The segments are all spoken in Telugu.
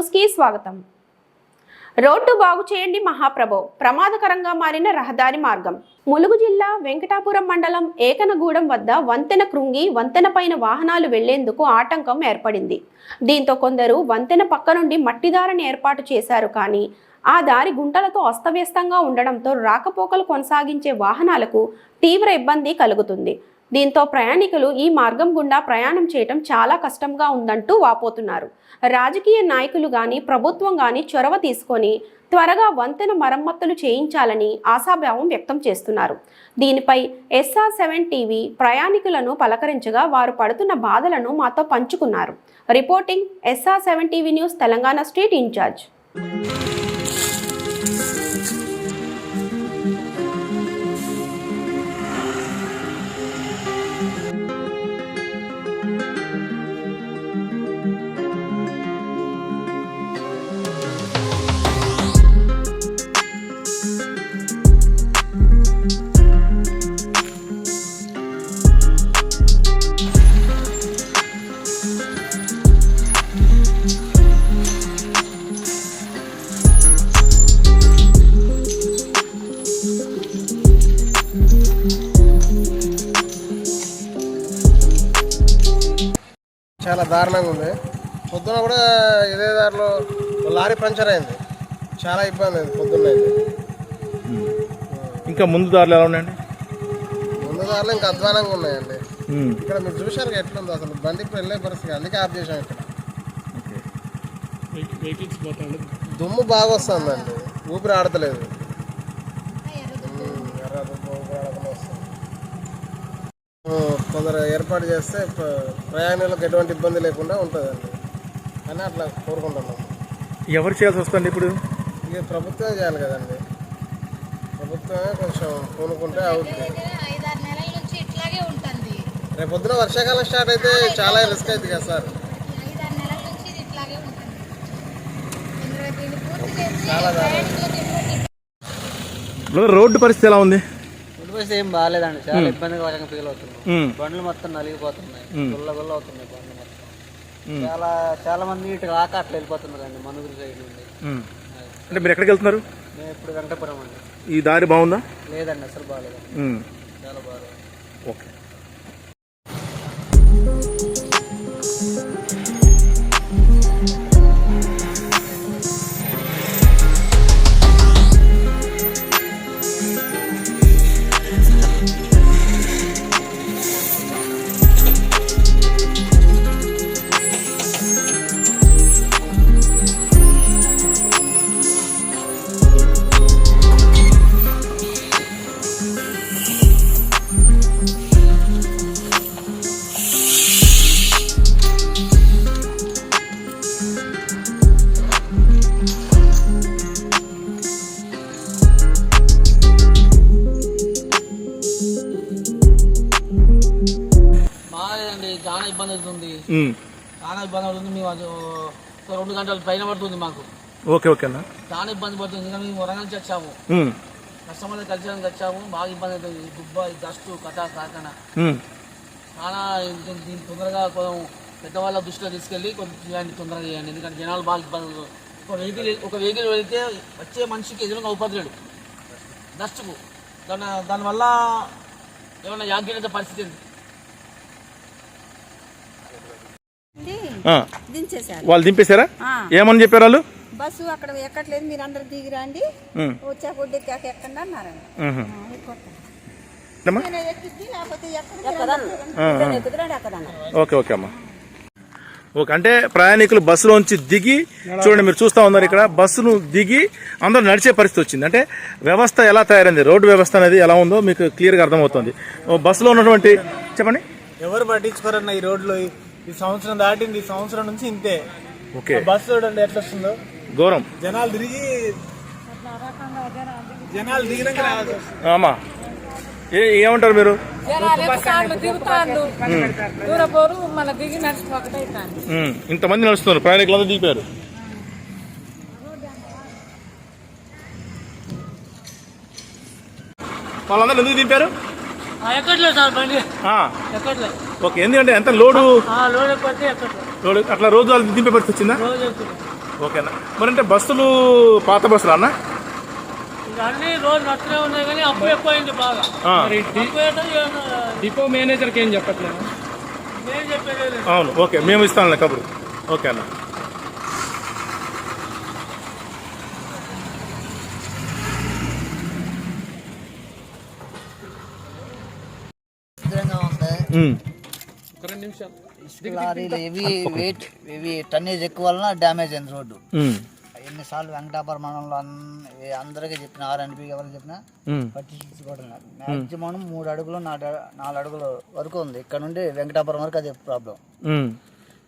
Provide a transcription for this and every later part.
న్యూస్కి స్వాగతం. రోడ్డు బాగు చేయండి మహాప్రభో ప్రమాదకరంగా మారిన రహదారి మార్గం. ములుగు జిల్లా వెంకటాపురం మండలం ఏకనగూడెం వద్ద వంతెన కృంగి వంతెన పైన వాహనాలు వెళ్ళేందుకు ఆటంకం ఏర్పడింది. దీంతో కొందరు వంతెన పక్క నుండి మట్టిదారిని ఏర్పాటు చేశారు కానీ ఆ దారి గుంటలతో అస్తవ్యస్తంగా ఉండడంతో రాకపోకలు కొనసాగించే వాహనాలకు తీవ్ర ఇబ్బంది కలుగుతుంది. దీంతో ప్రయాణికులు ఈ మార్గం గుండా ప్రయాణం చేయటం చాలా కష్టంగా ఉందంటూ వాపోతున్నారు. రాజకీయ నాయకులు కానీ ప్రభుత్వం కానీ చొరవ తీసుకొని త్వరగా వంతెన మరమ్మతులు చేయించాలని ఆశాభావం వ్యక్తం చేస్తున్నారు. దీనిపై ఎస్ఆర్ సెవెన్ టీవీ ప్రయాణికులను పలకరించగా వారు పడుతున్న బాధలను మాతో పంచుకున్నారు. Reporting SR seven TV news Telangana state incharge. చాలా దారుణంగా ఉంది. పొద్దున కూడా ఇదే దారిలో లారీ పంచర్ అయింది. చాలా ఇబ్బంది అయింది పొద్దున్న అయితే. ఇంకా ముందు దారులు ఎలా ఉన్నాయండి? ముందు దారిలో ఇంకా అధ్వానంగా ఉన్నాయండి. ఇక్కడ మీరు చూశారు ఎట్లుందో అసలు బండి ఇప్పుడు వెళ్ళే పరిస్థితి అందుకే ఆఫ్ చేసాం ఇక్కడ. దుమ్ము బాగా వస్తుందండి. ఊపిరి ఆడతలేదు ఉమ్, ఎర్ర దుమ్ము ఊపిరి ఆడకుండా వస్తుంది. కొందరు ఏర్పాటు చేస్తే ప- ప్రయాణికులకు ఎటువంటి ఇబ్బంది లేకుండా ఉంటుందండి. అని అట్లా కోరుకుంటున్నాం. ఎవరు చేయాల్సి వస్తుంది ఇప్పుడు? ఇక ప్రభుత్వం చేయాలి కదండి. ప్రభుత్వమే కొంచెం పూనుకుంటే అవుతుంది ఐదారు నెలల నుంచి ఇట్లాగే ఉంటుంది రేపు పొద్దున వర్షాకాలం స్టార్ట్ అయితే చాలా రిస్క్ అవుతుంది కదా సార్. ఐదారు నెలల నుంచి ఇది ఇట్లాగే ఉంటుంది. ఇందులో దీన్ని పూర్తి చేసి చాలా రోడ్డు పరిస్థితి ఎలా ఉంది? బస్ ఏం బాగాలేదండి. చాలా ఇబ్బందికరంగా ఫీల్ అవుతున్నాం. బండ్లు మొత్తం నలిగిపోతున్నాయి. గుల్ల గుల్ల అవుతున్నాయి బండ్లు మొత్తం. చాలా చాలా మంది ఇటు రాక అట్లా వెళ్ళిపోతున్నారు అండి మనుగురు సైడ్ నుండి. అంటే మీరు ఎక్కడికి వెళ్తున్నారు? మేము ఇప్పుడు వెంకటపురం అండి. ఈ దారి బాగుందా? లేదండి అసలు బాగాలేదండి. చాలా బాగాలేదు. ఓకే. అవుతుంది మ్మ్. చాలా ఇబ్బంది అవుతుంది మేము రెండు గంటల పైన పడుతుంది మాకు. ఓకే ఓకే అన్న. చాలా ఇబ్బంది పడుతుంది. ఇంకా మేము వరంగల్ నుంచి వచ్చాము. కస్టమర్లు కలిసి వచ్చాము. బాగా ఇబ్బంది అవుతుంది. దుబ్బ డస్ట్ కథ కాకన. చాలా దీన్ని తొందరగా కొంచెం పెద్దవాళ్ళ దృష్టిలో తీసుకెళ్ళి కొంచెం చేయండి తొందరగా చేయండి. ఎందుకంటే జనాలు బాగా ఇబ్బంది ఒక వెహికల్ ఒక వెహికల్ వెళితే వచ్చే మనిషికి ఎదురుగా అవుపడలేడు డస్ట్కు. దాని దానివల్ల ఏమైనా యాగ్యత పరిస్థితి ఉంది ఆ. దించేశారు. వాళ్ళు దింపేశారా. ఏమని చెప్పారు వాళ్ళు? బస్సు అక్కడ ఎక్కట్లేదు మీరు అందరు దిగి రండి. వచ్చాక ఎక్కండి అన్నారండి ఆ, ఆ. ఓకే ఓకే అమ్మా. ఓకే అంటే ప్రయాణికులు బస్సులోంచి దిగి చూడండి మీరు చూస్తా ఉన్నారు ఇక్కడ బస్సును దిగి అందరూ నడిచే పరిస్థితి వచ్చింది. అంటే వ్యవస్థ ఎలా తయారైంది? రోడ్డు వ్యవస్థ అనేది ఎలా ఉందో మీకు క్లియర్గా అర్థమవుతుంది. బస్సులో ఉన్నటువంటి చెప్పండి. ఎవరు పట్టించుకోరన్న ఈ రోడ్లు ఈ- సంవత్సరం దాటింది ఈ సంవత్సరం నుంచి ఇంతే. ఓకే. బస్సు చూడండి ఎట్లా వస్తుందో. ఘోరం. జనాలు తిరిగి జనాలు దిగినాక ఏ ఏమంటారు మీరు? ఉమ్, ఇంతమంది నడుస్తున్నారు ప్రయాణికులందరూ దిగిపోయారు. వాళ్ళందరూ ఎందుకు దింపారు ఎక్కట్లేదు సార్ బండి? ఆ, ఎక్కట్లేదు ఓకే ఎందుకంటే ఎంత లోడు? లోడ్ అట్లా రోజు వాళ్ళు దింపే పరిస్థితి వచ్చిందా? రోజు ఎక్కుతుంది ఓకేనా. మరి అంటే బస్సులు పాత బస్సులు అన్న? అన్ని డిపో మేనేజర్కి ఏం చెప్పట్లేదు? నేను చెప్పేది అవును ఓకే మేము ఇస్తాంలే కబురు. ఓకే అన్న. ఉంది. ఇవి వెయిట్ ఇవి టన్నేజ్ ఎక్కువ వలన డ్యామేజ్ అయింది రోడ్డు. ఎన్నిసార్లు వెంకటాపురం మండలంలో అందరికీ చెప్పిన ఆర్ఎన్పి ఎవరికి చెప్పినా పట్టించుకోవడం మ్యాక్సిమం మూడు అడుగులు నాలుగు అడుగులు వరకు ఉంది. ఇక్కడ నుండి వెంకటాపురం వరకు అదే ప్రాబ్లం.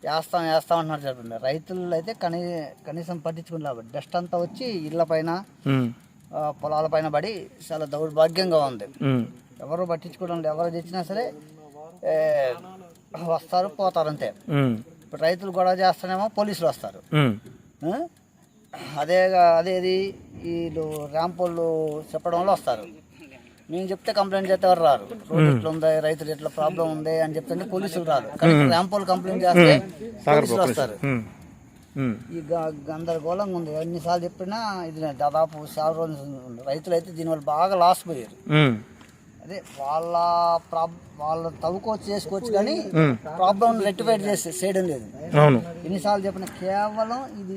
వేస్తాం వేస్తాం అంటున్నారు చెప్పండి రైతులు అయితే కనీ కనీసం పట్టించుకుని డస్ట్ అంతా వచ్చి ఇళ్ళ పైన పొలాల పైన పడి చాలా దౌర్భాగ్యంగా ఉంది. ఎవరు పట్టించుకోవడం. ఎవరు తెచ్చినా సరే ఏ, వస్తారు పోతారు అంతే ఇప్పుడు రైతులు గొడవ చేస్తానేమో పోలీసులు వస్తారు? అదే అదేది వీళ్ళు ర్యాంపోళ్ళు చెప్పడం వల్ల వస్తారు. మేము చెప్తే కంప్లైంట్ చేస్తే ఎవరు రారు. రోడ్ ఇట్లా ఉంది రైతులు ఇట్లా ప్రాబ్లం ఉంది అని చెప్తే పోలీసులు రారు. కానీ ర్యాంపోళ్ళు కంప్లైంట్ చేస్తే పోలీసులు వస్తారు. ఈ గందరగోళంగా ఉంది. ఎన్నిసార్లు చెప్పినా ఇది దాదాపు చాలా రోజులు. రైతులు అయితే దీనివల్ల బాగా లాస్ పోయారు. అదే వాళ్ళ ప్రాబ్ వాళ్ళ తవ్వుకోవచ్చు చేసుకోవచ్చు కానీ ప్రాబ్లం రెక్టిఫై చేసి చేయడం లేదు. అవును. ఎన్నిసార్లు చెప్పిన కేవలం ఇది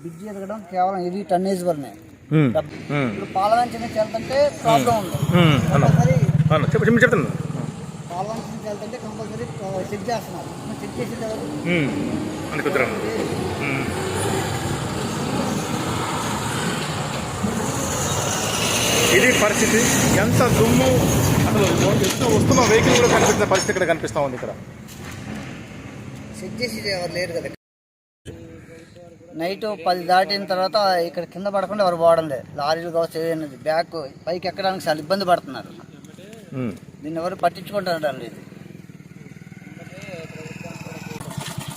బ్రిడ్జ్ ఎదగడం కేవలం ఇది టన్నేజ్ వల్లనే. ఉమ్, ఇప్పుడు పాలవంచి నుంచి వెళ్తుంటే ప్రాబ్లం ఉంది. కంపల్సరీ చెప్తాను పాలవంచి నుంచి వెళ్తుంటే కంపల్సరీ చెక్ చేస్తున్నారు చెక్ చేసి ఉమ్, అని కుదరం ఉమ్. ఇది పరిస్థితి? ఎంత దుమ్ము? అసలు ఎంత వస్తున్న వెహికల్ కూడా కనిపించిన పరిస్థితి ఇక్కడ కనిపిస్తా ఉంది ఇక్కడ. చెక్ చేసి ఎవరు లేరు కదా. నైట్ పది దాటిన తర్వాత ఇక్కడ కింద పడకుండా ఎవరు పోవడం లేదు లారీలు కావచ్చు బ్యాక్ పైకి ఎక్కడానికి చాలా ఇబ్బంది పడుతున్నారు. ఉమ్. దీన్ని ఎవరు పట్టించుకుంటారు లేదు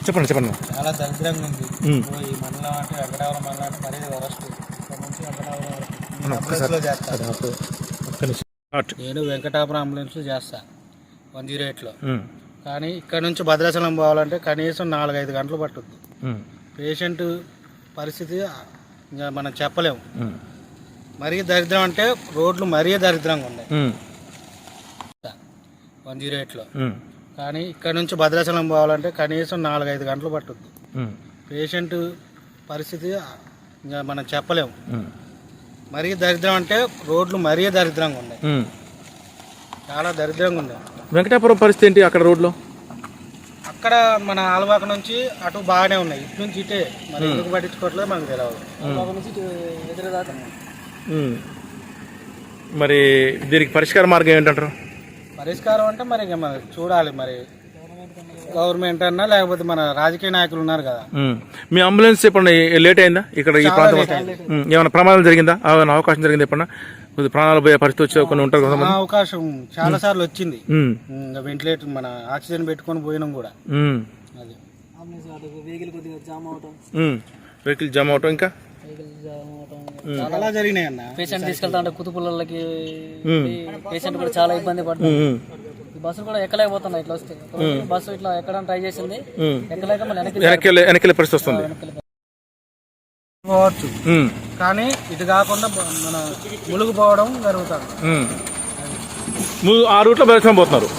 చెప్పండి చెప్పండి. చాలా దరిద్రంగా ఉంది. ఇప్పుడు ఈ మండలం అంటే వెంకటాపురం మండలం అంటే మరీ వరస్ట్ ఇక్కడ నుంచి వెంకటాపురం వరకు. నేను వెంకటాపురం అంబులెన్స్లో చేస్తా. వన్ జీరో ఎయిట్లో కానీ ఇక్కడ నుంచి భద్రాచలం పోవాలంటే కనీసం నాలుగైదు గంటలు పట్టుద్ది. పేషెంట్ పరిస్థితి ఇంకా మనం చెప్పలేము. మరీ దరిద్రం అంటే రోడ్లు మరీ దరిద్రంగా ఉన్నాయి. వన్ జీరో ఎయిట్లో కానీ ఇక్కడ నుంచి భద్రాచలం పోవాలంటే కనీసం నాలుగైదు గంటలు పట్టుద్ది. పేషెంట్ పరిస్థితి ఇంకా మనం చెప్పలేము. మరీ దరిద్రం అంటే రోడ్లు మరీ దరిద్రంగా ఉన్నాయి. చాలా దరిద్రంగా ఉంది వెంకటాపురం పరిస్థితి ఏంటి అక్కడ రోడ్లో? అక్కడ మన ఆలవాక నుంచి అటు బాగానే ఉన్నాయి. ఇటు నుంచి ఇటే. మరి ఎందుకు పట్టించుకోవట్లేదు మనకు తెలియదు. మరి దీనికి పరిష్కార మార్గం ఏంటంటారు? పరిష్కారం అంటే మరి ఇక మరి చూడాలి మరి. గవర్నమెంట్ అన్నా లేకపోతే మన రాజకీయ నాయకులు ఉన్నారు కదా. మీ అంబులెన్స్ ఎప్పుడన్నా లేట్ అయిందా? ఇక్కడ ఈ ప్రాంతం ఏమైనా ప్రమాదం జరిగిందా? ఏమైనా అవకాశం జరిగిందా ఎప్పుడన్నా? ప్రాణాలు పోయే పరిస్థితి వచ్చే కొన్ని ఉంటారు కొంతమంది. అవకాశం చాలా సార్లు వచ్చింది. వెంటిలేటర్ మన ఆక్సిజన్ పెట్టుకొని పోయినాం కూడా. వెహికల్ కొద్దిగా జామ్ అవటం. ఉమ్. వెహికల్ జమ అవటం ఇంకా? చాలా జరిగినాయి అన్న. పేషెంట్ తీసుకెళ్తా కుతుపుల్లకి ఉమ్, పేషెంట్ కూడా చాలా ఇబ్బంది పడుతుంది. బస్సులు కూడా ఎక్కలేకపోతున్నాయి ఇట్లా వస్తే. బస్సు ఇట్లా ఎక్కడానికి ట్రై చేసింది. ఎక్కలేక మళ్ళీ వెనక్కి పరిస్థితి వస్తుంది. పోవచ్చు కానీ ఇటు కాకుండా మన ములుగు పోవడం జరుగుతుంది. ఆ రూట్లో ప్రదర్శన పోతున్నారు.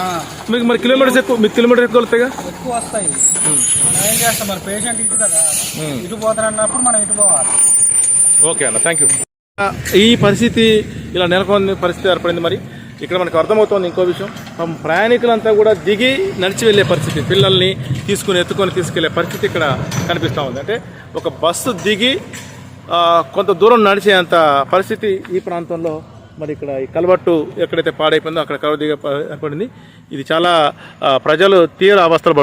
ఆ, మీకు మరి కిలోమీటర్స్ ఎక్కువ మీకు కిలోమీటర్ ఎక్కువ వెళ్తాయిగా ఎక్కువ వస్తాయి. మనం ఏం చేస్తాం? మన పేషెంట్ ఇటు కదా. ఇటు పోతానన్నప్పుడు మనం ఇటు పోవాలి. ఓకే అన్న థ్యాంక్ యూ ఈ పరిస్థితి ఇలా నెలకొన్న పరిస్థితి ఏర్పడింది మరి. ఇక్కడ మనకు అర్థమవుతోంది ఇంకో విషయం. ప్రయాణికులంతా కూడా దిగి నడిచి వెళ్ళే పరిస్థితి పిల్లల్ని తీసుకుని ఎత్తుకొని తీసుకెళ్ళే పరిస్థితి ఇక్కడ కనిపిస్తూ ఉంది. అంటే ఒక బస్సు దిగి ఆ, కొంత దూరం నడిచేంత పరిస్థితి ఈ ప్రాంతంలో మరి ఇక్కడ ఈ కలవట్టు ఎక్కడైతే పాడైపోయిందో అక్కడ కలవ దిగ ఇది చాలా ప్రజలు తీవ్ర అవస్థలు పడుతుంది